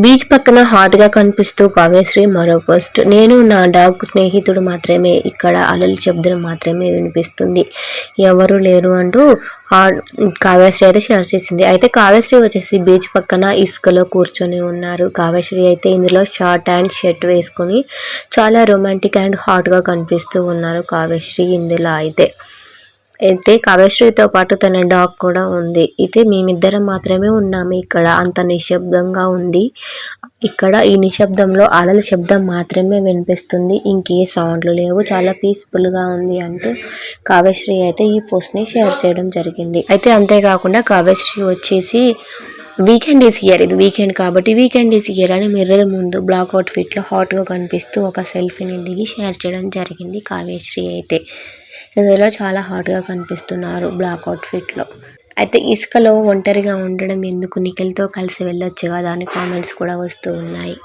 Beach పక్కన హాట్గా కనిపిస్తూ కావ్యశ్రీ మరో పోస్ట్. నేను నా డాగ్ స్నేహితుడు మాత్రమే. ఇక్కడ అలలు శబ్దం మాత్రమే వినిపిస్తుంది. ఎవరు లేరు అంటూ కావ్యశ్రీ అయితే షేర్ చేసింది. అయితే కావ్యశ్రీ వచ్చేసి బీచ్ పక్కన ఇసుకలో కూర్చొని ఉన్నారు. కావ్యశ్రీ అయితే ఇందులో షార్ట్ అండ్ షర్ట్ వేసుకొని చాలా రొమాంటిక్ అండ్ హాట్గా కనిపిస్తూ ఉన్నారు కావ్యశ్రీ ఇందులో అయితే. అయితే కావ్యశ్రీతో పాటు తన డాగ్ కూడా ఉంది. అయితే మేమిద్దరం మాత్రమే ఉన్నాము ఇక్కడ. అంత నిశ్శబ్దంగా ఉంది. ఇక్కడ ఈ నిశ్శబ్దంలో అలల శబ్దం మాత్రమే వినిపిస్తుంది. ఇంకే సౌండ్లు లేవు. చాలా పీస్ఫుల్గా ఉంది అంటూ కావ్యశ్రీ అయితే ఈ పోస్ట్ని షేర్ చేయడం జరిగింది. అయితే అంతేకాకుండా కావ్యశ్రీ వచ్చేసి వీకెండ్ ఈస్ ఇయర్ ఇది వీకెండ్ కాబట్టి వీకెండ్ ఈస్ ఇయర్ అని మిర్రర్ ముందు బ్లాక్ అవుట్ ఫిట్లో హాట్గా కనిపిస్తూ ఒక సెల్ఫీని దిగి షేర్ చేయడం జరిగింది కావ్యశ్రీ అయితే. ఇందులో చాలా హాట్గా కనిపిస్తున్నారు బ్లాక్ అవుట్ ఫిట్లో అయితే ఇసుకలో ఒంటరిగా ఉండడం ఎందుకు? నిఖిల్తో కలిసి వెళ్ళొచ్చు కదా అని కామెంట్స్ కూడా వస్తూ ఉన్నాయి.